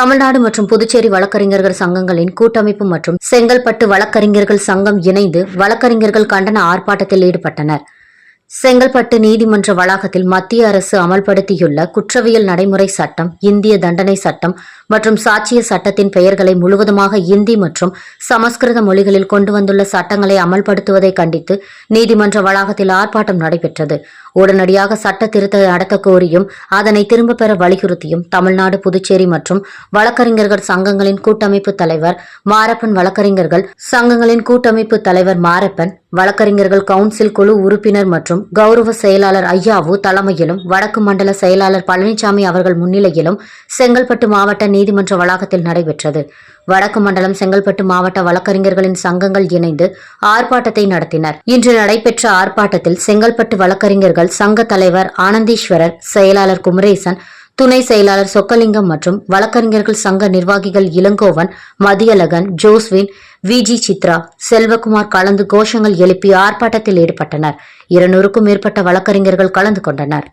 தமிழ்நாடு மற்றும் புதுச்சேரி வழக்கறிஞர்கள் சங்கங்களின் கூட்டமைப்பு மற்றும் செங்கல்பட்டு வழக்கறிஞர்கள் சங்கம் இணைந்து வழக்கறிஞர்கள் கண்டன ஆர்ப்பாட்டத்தில் ஈடுபட்டனர். செங்கல்பட்டு நீதிமன்ற வளாகத்தில் மத்திய அரசு அமல்படுத்தியுள்ள குற்றவியல் நடைமுறை சட்டம் இந்திய தண்டனை சட்டம் மற்றும் சாட்சிய சட்டத்தின் பெயர்களை முழுவதுமாக இந்தி மற்றும் சமஸ்கிருத மொழிகளில் கொண்டு வந்துள்ள சட்டங்களை அமல்படுத்துவதை கண்டித்து நீதிமன்ற வளாகத்தில் ஆர்ப்பாட்டம் நடைபெற்றது. உடனடியாக சட்ட திருத்த நடத்த கோரியும் அதனை திரும்ப பெற வலியுறுத்தியும் தமிழ்நாடு புதுச்சேரி மற்றும் வழக்கறிஞர்கள் சங்கங்களின் கூட்டமைப்பு தலைவர் மாரப்பன் வழக்கறிஞர்கள் சங்கங்களின் கூட்டமைப்பு தலைவர் மாரப்பன் வழக்கறிஞர்கள் கவுன்சில் குழு உறுப்பினர் மற்றும் கௌரவ செயலாளர் ஐயாவு தலைமையிலும் வடக்கு மண்டல செயலாளர் பழனிசாமி அவர்கள் முன்னிலையிலும் செங்கல்பட்டு மாவட்ட நீதிமன்ற வளாகத்தில் நடைபெற்றது. வடக்கு மண்டலம் செங்கல்பட்டு மாவட்ட வழக்கறிஞர்களின் சங்கங்கள் இணைந்து ஆர்ப்பாட்டத்தை நடத்தினர். இன்று நடைபெற்ற ஆர்ப்பாட்டத்தில் செங்கல்பட்டு வழக்கறிஞர்கள் சங்க தலைவர் ஆனந்தீஸ்வரர் செயலாளர் குமரேசன் துணை செயலாளர் சொக்கலிங்கம் மற்றும் வழக்கறிஞர்கள் சங்க நிர்வாகிகள் இளங்கோவன் மதியழகன் ஜோஸ்வின் விஜி சித்ரா செல்வகுமார் கலந்து கோஷங்கள் எழுப்பி ஆர்ப்பாட்டத்தில் ஈடுபட்டனர். இருநூறுக்கும் மேற்பட்ட வழக்கறிஞர்கள் கலந்து கொண்டனர்.